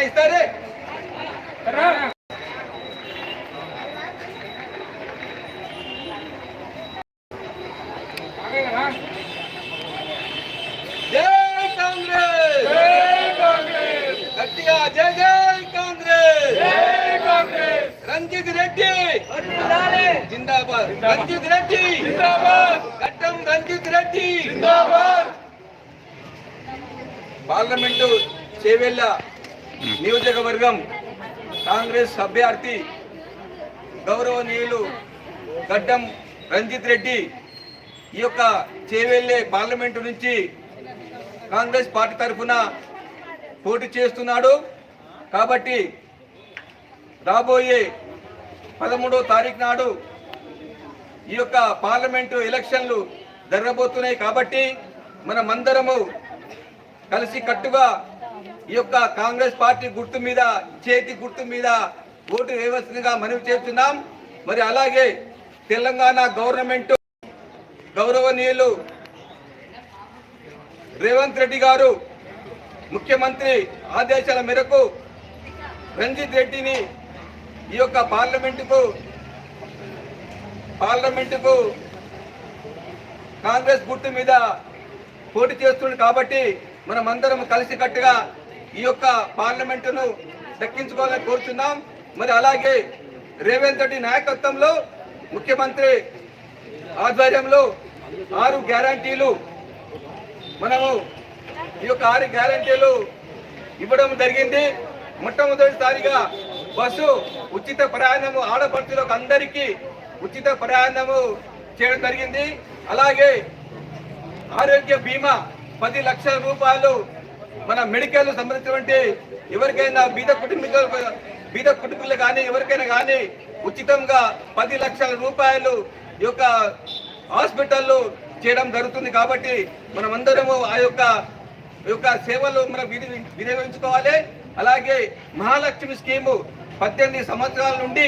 ఇస్తారే జై కాంగ్రెస్ గట్టిగా జై జై కాంగ్రెస్ రంజిత్ రెడ్డి జిందాబాద్! రంజిత్ రెడ్డి గడ్డం రంజిత్ రెడ్డి! పార్లమెంటు చేవెళ్ళ నియోజకవర్గం కాంగ్రెస్ అభ్యర్థి గౌరవనీయులు గడ్డం రంజిత్ రెడ్డి ఈ యొక్క చేవెళ్ళే పార్లమెంటు నుంచి కాంగ్రెస్ పార్టీ తరఫున పోటీ చేస్తున్నాడు. కాబట్టి రాబోయే పదమూడో తారీఖు నాడు ఈ యొక్క పార్లమెంటు ఎలక్షన్లు జరగబోతున్నాయి. కాబట్టి మనమందరము కలిసి కట్టుగా ఈ యొక్క కాంగ్రెస్ పార్టీ గుర్తు మీద చేతి గుర్తు మీద ఓటు వేయవలసిందిగా మనవి చేస్తున్నాం. మరి అలాగే తెలంగాణ గవర్నమెంట్ గౌరవనీయులు రేవంత్ రెడ్డి గారు ముఖ్యమంత్రి ఆదేశాల మేరకు రంజిత్ రెడ్డిని ఈ యొక్క పార్లమెంటుకు పార్లమెంటుకు కాంగ్రెస్ గుర్తు మీద పోటీ చేస్తుంది కాబట్టి మనమందరం కలిసికట్టుగా ఈ యొక్క పార్లమెంటును దక్కించుకోవాలని కోరుతున్నాం మరి అలాగే రేవంత్ రెడ్డి నాయకత్వంలో ముఖ్యమంత్రి ఆధ్వర్యంలో ఆరు గ్యారంటీలు మనము ఈ యొక్క ఆరు గ్యారంటీలు ఇవ్వడం జరిగింది. మొట్టమొదటిసారిగా బస్సు ఉచిత ప్రయాణము ఆడపడుచులకు అందరికీ ఉచిత ప్రయాణము చేయడం జరిగింది. అలాగే ఆరోగ్య బీమా పది లక్షల రూపాయలు మన మెడికల్ సంబంధించినటువంటి ఎవరికైనా బీద కుటుంబీకులకు బీద కుటుంబాలు కానీ ఎవరికైనా కానీ ఉచితంగా పది లక్షల రూపాయలు ఈ యొక్క హాస్పిటల్లో చేయడం జరుగుతుంది కాబట్టి మనమందరము ఆ యొక్క యొక్క సేవలు మనం విని- వినియోగించుకోవాలి. అలాగే మహాలక్ష్మి స్కీము పద్దెనిమిది సంవత్సరాల నుండి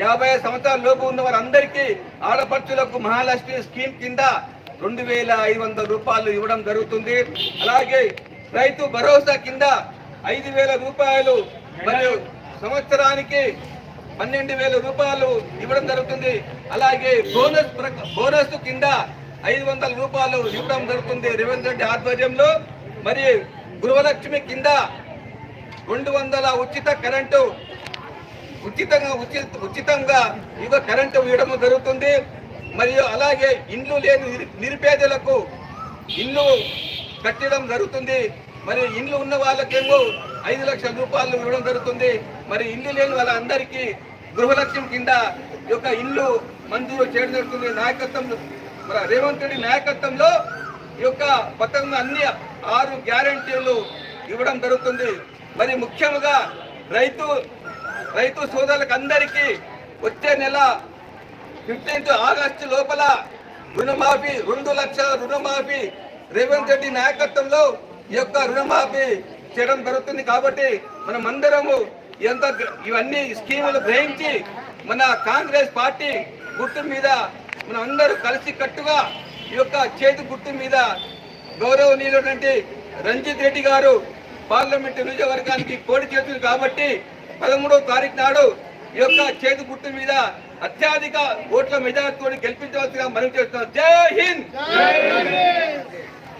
యాభై సంవత్సరాల లోపు ఉన్న వారందరికీ ఆడపడుచులకు మహాలక్ష్మి స్కీమ్ కింద రెండు వేల ఐదు వందల రూపాయలు ఇవ్వడం జరుగుతుంది. అలాగే రైతు భరోసా కింద ఐదు వేల రూపాయలు మరియు సంవత్సరానికి పన్నెండు వేల రూపాయలు ఇవ్వడం జరుగుతుంది. అలాగే బోనస్ బోనస్ కింద ఐదు వందల రూపాయలు ఇవ్వడం జరుగుతుంది రేవంత్ రెడ్డి ఆధ్వర్యంలో. మరి గృహలక్ష్మి కింద రెండు వందల ఉచిత కరెంటు ఉచితంగా ఉచిత ఉచితంగా ఇవ్వ కరెంటు ఇవ్వడం జరుగుతుంది. మరియు అలాగే ఇండ్లు లేని నిరుపేదలకు ఇల్లు కట్టడం జరుగుతుంది. మరి ఇండ్లు ఉన్న వాళ్ళకేమో ఐదు లక్షల రూపాయలు ఇవ్వడం జరుగుతుంది. మరి ఇల్లు లేని వాళ్ళందరికీ గృహలక్ష్యం కింద ఈ యొక్క ఇల్లు మంజూరు చేయడం జరుగుతుంది. నాయకత్వంలో రేవంత్ రెడ్డి నాయకత్వంలో ఈ యొక్క పథకం అన్ని ఆరు గ్యారంటీలు ఇవ్వడం జరుగుతుంది. మరి ముఖ్యంగా రైతు రైతు సోదరులకు అందరికీ వచ్చే నెల ఫిఫ్టీన్త్ ఆగస్టు లోపల రుణమాఫీ రెండు లక్షల రుణమాఫీ రేవంత్ రెడ్డి నాయకత్వంలో ఈ యొక్క రుణమాఫీ చేయడం జరుగుతుంది కాబట్టి మనం అందరము ఎంత ఇవన్నీ స్కీములు గ్రహించి మన కాంగ్రెస్ పార్టీ గుర్తు మీద మనం అందరూ కలిసి కట్టుగా ఈ యొక్క చేతి గుర్తు మీద గౌరవనీయులైనటువంటి రంజిత్ రెడ్డి గారు పార్లమెంట్ నియోజకవర్గానికి పోటీ చేస్తుంది కాబట్టి పదమూడవ తారీఖు నాడు ఈ యొక్క చేతి గుర్తు మీద అత్యధిక ఓట్ల మెజార్టీతో గెలిపించవలసిగా మనం చేస్తున్నాం. జై హింద్!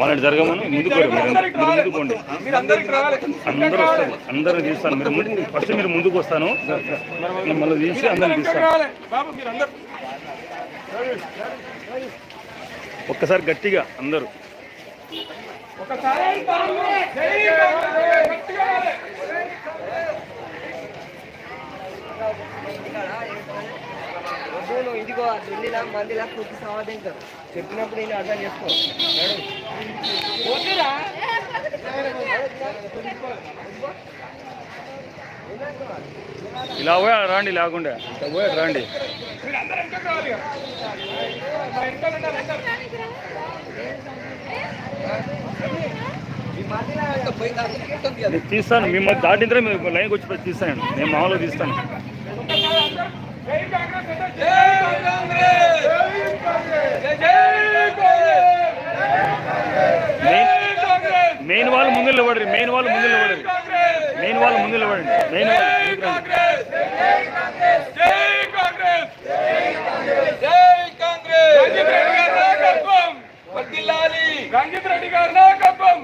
వాళ్ళని జరగమని ముందుకు ముందుకోండి అందరూ అందరూ తీస్తాను. మీరు ఫస్ట్ మీరు ముందుకు వస్తాను. మళ్ళీ తీసి అందరిని తీస్తాను. ఒక్కసారి గట్టిగా అందరూ. ఒకసారి కాంగ్రెస్ నువ్వు ఇదిగో ఆ దున్నిలా మందిలా పూర్తి సమాధించారు. చెప్పినప్పుడు నేను అర్థం చేసుకో. వద్దురా ఇలా పోయా రాండి లేకుండా. ఇట్లా పోయా రాండి. తీస్తాను. మిమ్మల్ని దాటిందరే తర్వాత లైన్కి వచ్చి తీస్తాను నేను మామూలుగా తీస్తాను. మెయిన్ వాళ్ళు ముందు నిలబడి మెయిన్ వాళ్ళు ముందు నిలబడి మెయిన్ వాళ్ళు ముందు నిలబడండి. మెయిన్ రంజిత్ రెడ్డి గారు నాయకత్వం.